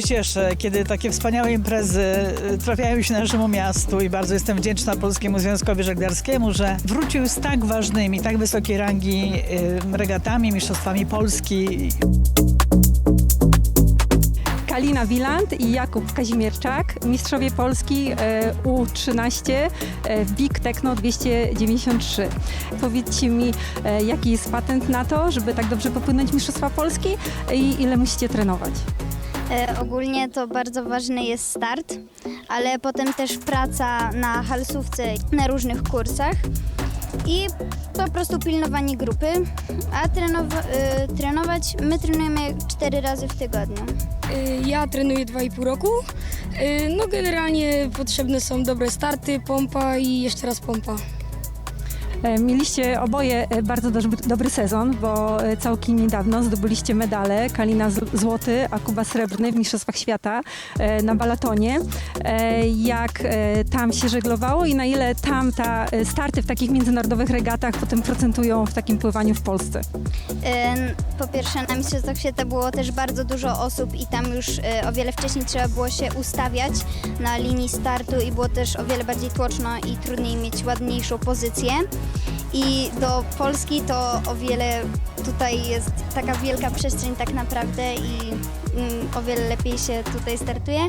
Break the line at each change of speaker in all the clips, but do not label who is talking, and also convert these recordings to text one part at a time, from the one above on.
cieszę, kiedy takie wspaniałe imprezy y, trafiają się naszemu miastu i bardzo jestem wdzięczna Polskiemu Związkowi Żeglarskiemu, że wrócił z tak ważnymi, tak wysokiej rangi y, regatami, mistrzostwami Polski.
Kalina Wiland i Jakub Kazimierczak, mistrzowie Polski e, U13 e, w Big Techno 293. Powiedzcie mi, jaki jest patent na to, żeby tak dobrze popłynąć Mistrzostwa Polski i ile musicie trenować?
E, ogólnie to bardzo ważny jest start, ale potem też praca na halsówce na różnych kursach i po prostu pilnowanie grupy, a e, trenować my trenujemy cztery razy w tygodniu.
Y, Ja trenuję 2,5 roku. Y, No generalnie potrzebne są dobre starty, pompa i jeszcze raz pompa.
E, Mieliście oboje e, bardzo dobry, sezon, bo e, całkiem niedawno zdobyliście medale. Kalina złoty, a Kuba srebrny w Mistrzostwach Świata na balatonie. Jak tam się żeglowało i na ile tam ta starty w takich międzynarodowych regatach potem procentują w takim pływaniu w Polsce?
Po pierwsze na Mistrzostwach Świata było też bardzo dużo osób i tam już o wiele wcześniej trzeba było się ustawiać na linii startu i było też o wiele bardziej tłoczno i trudniej mieć ładniejszą pozycję. I do Polski to o wiele tutaj jest taka wielka przestrzeń tak naprawdę i mm, o wiele lepiej się tutaj startuje.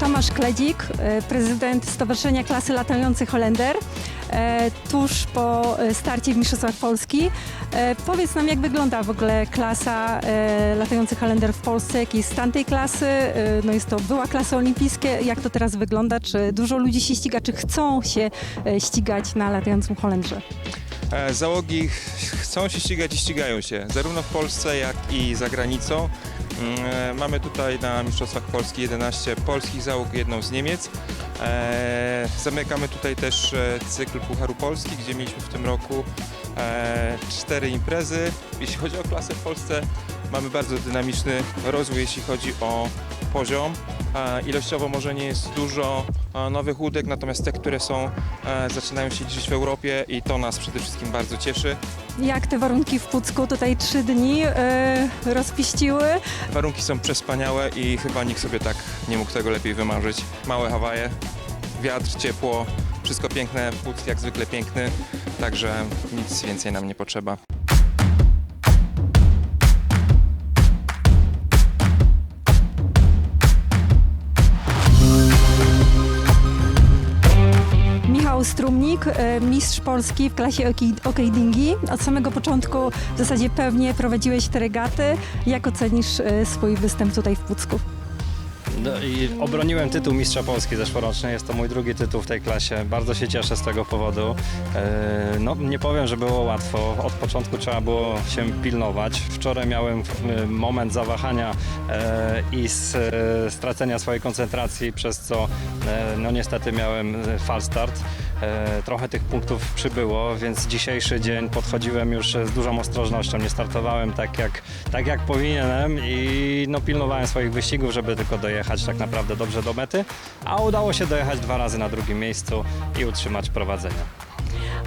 Tomasz Kledzik, e, prezydent Stowarzyszenia Klasy Latających Holender, tuż po e, starcie w Mistrzostwach Polski. E, Powiedz nam, jak wygląda w ogóle klasa e, latających Holender w Polsce, jaki jest stan tej klasy? E, No jest to była klasa olimpijskie. Jak to teraz wygląda? Czy dużo ludzi się ściga? Czy chcą się e, ścigać na latającym Holendrze?
E, Załogi ch- chcą się ścigać i ścigają się, zarówno w Polsce, jak i za granicą. Mm, e, Mamy tutaj na Mistrzostwach Polski 11 polskich załóg, jedną z Niemiec. E, Zamykamy tutaj też cykl Pucharu Polski, gdzie mieliśmy w tym roku cztery imprezy. Jeśli chodzi o klasę w Polsce, mamy bardzo dynamiczny rozwój, jeśli chodzi o poziom. E, Ilościowo może nie jest dużo e, nowych łódek, natomiast te, które są, e, zaczynają się liczyć w Europie i to nas przede wszystkim bardzo cieszy.
Jak te warunki w Pucku tutaj trzy dni e, rozpiściły?
Warunki są przespaniałe i chyba nikt sobie tak nie mógł tego lepiej wymarzyć. Małe Hawaje, wiatr, ciepło, wszystko piękne, Puck jak zwykle piękny, także nic więcej nam nie potrzeba.
Michał Strumnik, e, mistrz Polski w klasie OK- OK Dingi. Od samego początku w zasadzie pewnie prowadziłeś te regaty. Jak ocenisz e, swój występ tutaj w Pucku?
No obroniłem tytuł Mistrza Polski zeszłoroczny. Jest to mój drugi tytuł w tej klasie. Bardzo się cieszę z tego powodu. E, No, nie powiem, że było łatwo. Od początku trzeba było się pilnować. Wczoraj miałem moment zawahania i stracenia swojej koncentracji, przez co no niestety miałem e, fal start. E, Trochę tych punktów przybyło, więc dzisiejszy dzień podchodziłem już z dużą ostrożnością. Nie startowałem tak jak, tak jak powinienem i no, pilnowałem swoich wyścigów, żeby tylko dojechać tak naprawdę dobrze do mety, a udało się dojechać dwa razy na drugim miejscu i utrzymać prowadzenie.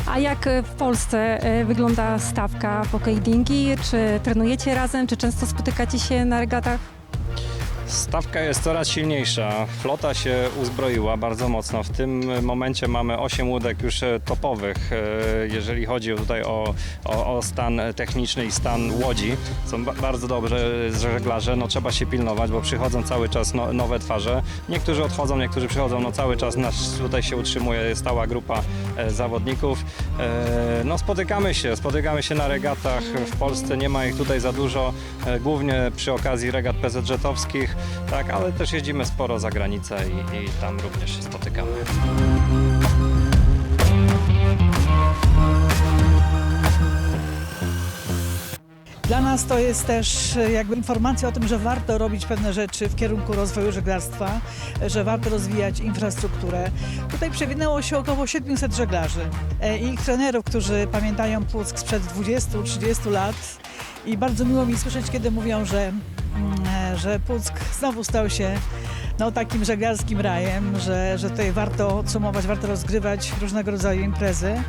A jak e, w Polsce e, wygląda stawka Dingi? Czy trenujecie razem? Czy często spotykacie się na regatach?
Stawka jest coraz silniejsza. Flota się uzbroiła bardzo mocno. W tym momencie mamy 8 łódek już e, topowych, e, jeżeli chodzi tutaj o, o, o stan techniczny i stan łodzi. Są ba- bardzo dobrze żeglarze, no trzeba się pilnować, bo przychodzą cały czas no, nowe twarze. Niektórzy odchodzą, niektórzy przychodzą, no cały czas nas tutaj się utrzymuje stała grupa e, zawodników. No spotykamy się, spotykamy się na regatach. W Polsce nie ma ich tutaj za dużo, głównie przy okazji regat PZZ-owskich, tak, ale też jeździmy sporo za granicę i, i tam również się spotykamy.
To jest też e, jakby informacja o tym, że warto robić pewne rzeczy w kierunku rozwoju żeglarstwa, e, że warto rozwijać infrastrukturę. Tutaj przewinęło się około 700 żeglarzy e, i ich trenerów, którzy pamiętają Puck sprzed 20-30 lat i bardzo miło mi słyszeć, kiedy mówią, że mm, że Puck znowu stał się no, takim żeglarskim rajem, że, że tutaj warto odsumować, warto rozgrywać różnego rodzaju imprezy.